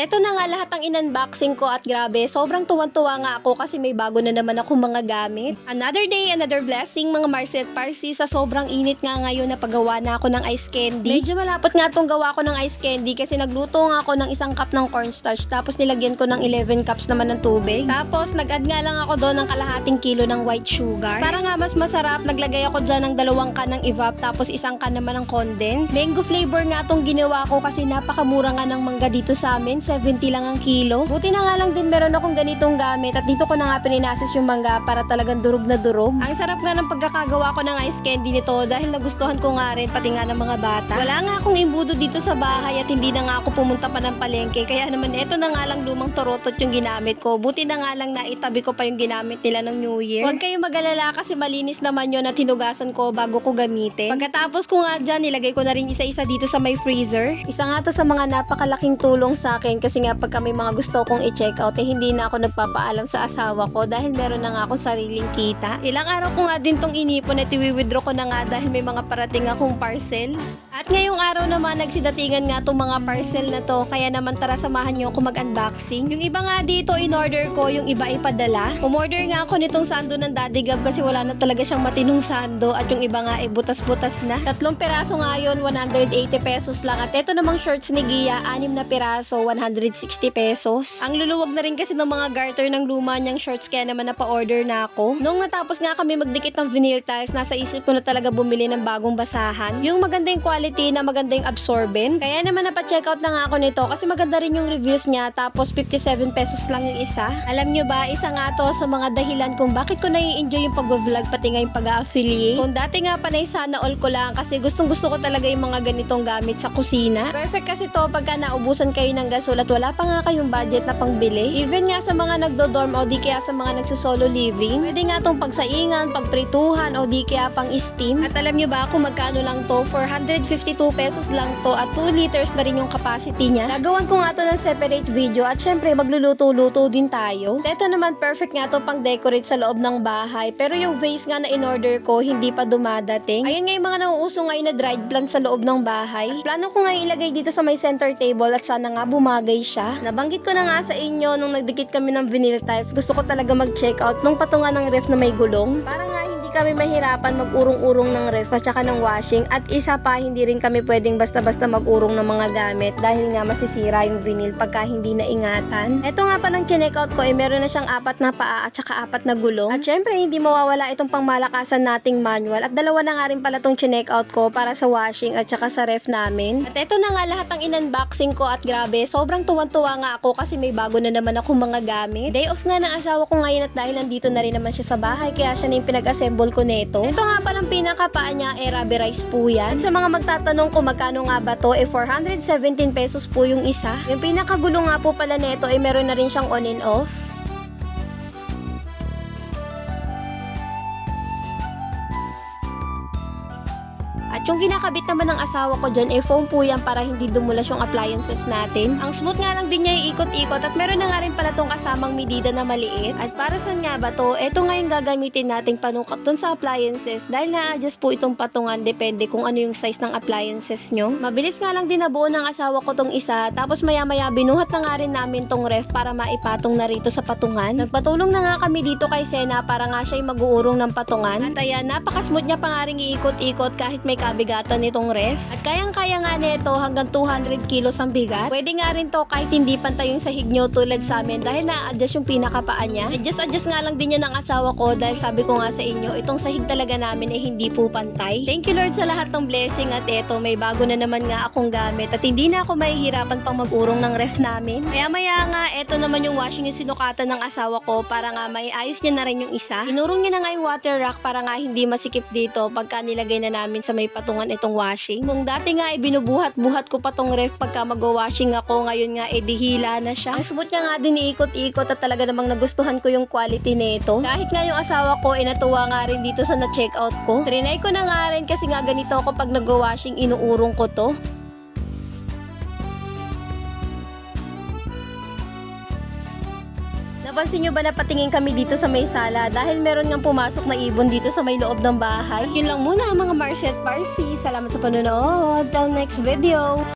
Ito na nga lahat ang in-unboxing ko at grabe, sobrang tuwan-tuwa nga ako kasi may bago na naman akong mga gamit. Another day, another blessing mga Marcet Parsi sa sobrang init nga ngayon na paggawa na ako ng ice candy. Medyo malapot nga tong gawa ko ng ice candy kasi nagluto nga ako ng isang cup ng cornstarch tapos nilagyan ko ng 11 cups naman ng tubig. Tapos nag-add nga lang ako doon ng kalahating kilo ng white sugar. Para nga mas masarap, naglagay ako dyan ng dalawang can ng evap tapos isang can naman ng condensed. Mango flavor nga tong ginawa ko kasi napakamura nga ng mangga dito sa amin. 70 lang ang kilo. Buti na nga lang din meron akong ganitong gamit at dito ko na nga pininasis yung mangga para talagang durog na durog. Ang sarap nga ng pagkakagawa ko ng ice candy nito dahil nagustuhan ko nga rin pati nga ng mga bata. Wala nga akong imbudo dito sa bahay at hindi na nga ako pumunta pa ng palengke kaya naman eto na nga lang lumang torotot yung ginamit ko. Buti na nga lang naitabi ko pa yung ginamit nila ng New Year. Huwag kayong mag-alala kasi malinis naman yun at hinugasan ko bago ko gamitin. Pagkatapos ko nga dyan, nilagay ko na rin isa-isa dito sa may freezer. Isa nga to sa mga napakalaking tulong sa akin kasi nga pagka may mga gusto kong i-check out eh hindi na ako nagpapaalam sa asawa ko dahil meron na nga ako sariling kita. Ilang araw ko nga din tong inipon at i-withdraw ko na nga dahil may mga parating akong parcel. At ngayong araw naman nagsidatingan nga tong mga parcel na to kaya naman tara samahan niyo ako mag-unboxing. Yung iba nga dito in-order ko, yung iba ipadala. Umorder nga ako nitong sando ng Daddy Gab kasi wala na talaga siyang matinong sando at yung iba nga ay butas-butas na. Tatlong peraso nga yun, 180 pesos lang. At eto namang shorts ni Gia, anim na peraso, 160 pesos. Ang luluwag na rin kasi ng mga garter ng luma niyang shorts kaya naman napa-order na ako. Nung natapos nga kami magdikit ng vinyl tiles, nasa isip ko na talaga bumili ng bagong basahan. Yung magandang quality na magandang absorbent. Kaya naman napa-check out na nga ako nito kasi maganda rin yung reviews niya tapos 57 pesos lang yung isa. Alam nyo ba, isa nga to sa mga dahilan kung bakit ko nai-enjoy yung pag-vlog pati nga yung pag-affiliate. Kung dati nga panay sana all ko lang kasi gustong gusto ko talaga yung mga ganitong gamit sa kusina. Perfect kasi to pagka naubusan kayo ng gasol at wala pa nga kayong budget na pangbili. Even nga sa mga nagdo-dorm o di kaya sa mga nagsosolo living, pwede nga tong pagsaingan, pagprituhan o di kaya pang steam. At alam nyo ba kung magkano lang to? 452 pesos lang to at 2 liters na rin yung capacity niya. Gagawan ko nga to ng separate video at syempre magluluto-luto din tayo. Ito naman perfect nga to pang decorate sa loob ng bahay pero yung vase nga na in-order ko hindi pa dumadating. Ayun nga yung mga nauuso ngayon na dried plant sa loob ng bahay. Plano ko nga ilagay dito sa may center table at sana nga bumagay siya. Nabanggit ko na nga sa inyo nung nagdikit kami ng vinyl tiles, gusto ko talaga mag-check out nung patungan ng ref na may gulong. Para nga kami mahirapan mag-urong-urong ng ref at saka ng washing at isa pa hindi rin kami pwedeng basta-basta mag-urong ng mga gamit dahil nga masisira yung vinyl pagka hindi na ingatan. Ito nga palang chinek out ko eh meron na siyang apat na paa at saka apat na gulong. At syempre hindi mawawala itong pangmalakasan nating manual at dalawa na nga rin pala tong chinek out ko para sa washing at saka sa ref namin. At ito na nga lahat ang in-unboxing ko at grabe sobrang tuwan-tuwa nga ako kasi may bago na naman akong mga gamit. Day off nga ng asawa ko ngayon at dahil nandito na rin naman siya sa bahay kaya siya na yung pinag-assemble ko neto. Ito nga palang pinakapaa niya eh rubberized po yan. At sa mga magtatanong kung magkano nga ba to eh 417 pesos po yung isa. Yung pinakagulo nga po pala neto eh meron na rin siyang on and off. At yung kinakabit naman ng asawa ko dyan, eh foam po yan para hindi dumulas yung appliances natin. Ang smooth nga lang din niya iikot-ikot at meron na nga rin pala tong kasamang medida na maliit. At para saan nga ba to? Ito nga yung gagamitin nating panukat dun sa appliances dahil na-adjust po itong patungan depende kung ano yung size ng appliances nyo. Mabilis nga lang din nabuo ng asawa ko tong isa tapos maya-maya binuhat na nga rin namin tong ref para maipatong na rito sa patungan. Nagpatulong na nga kami dito kay Sena para nga siya mag-uurong ng patungan. At ayan, napaka-smooth niya pa nga rin iikot-ikot kahit may kabigatan nitong ref. At kayang-kaya nga nito hanggang 200 kilos ang bigat. Pwede nga rin to kahit hindi pantay yung sahig nyo tulad sa amin dahil na-adjust yung pinakapaan niya. Adjust-adjust nga lang din yun ng asawa ko dahil sabi ko nga sa inyo, itong sahig talaga namin ay hindi po pantay. Thank you Lord sa lahat ng blessing at eto, may bago na naman nga akong gamit at hindi na ako mahihirapan pang mag-urong ng ref namin. Kaya maya nga, eto naman yung washing yung sinukatan ng asawa ko para nga may ayos niya na rin yung isa. Inurong niya na nga yung water rack para nga hindi masikip dito pagka nilagay na namin sa may patungan itong washing. Kung dati nga ay binubuhat-buhat ko pa tong ref pagka mag-washing ako, ngayon nga eh dihila na siya. Ang smooth niya nga din iikot-ikot at talaga namang nagustuhan ko yung quality nito. Kahit nga yung asawa ko, eh natuwa nga rin dito sa na-check out ko. Trinay ko na nga rin kasi nga ganito ako pag nag-washing, inuurong ko to. Napansin nyo ba na patingin kami dito sa may sala dahil meron nga pumasok na ibon dito sa may loob ng bahay? At yun lang muna mga Marcet Parsi. Salamat sa panonood. Till next video.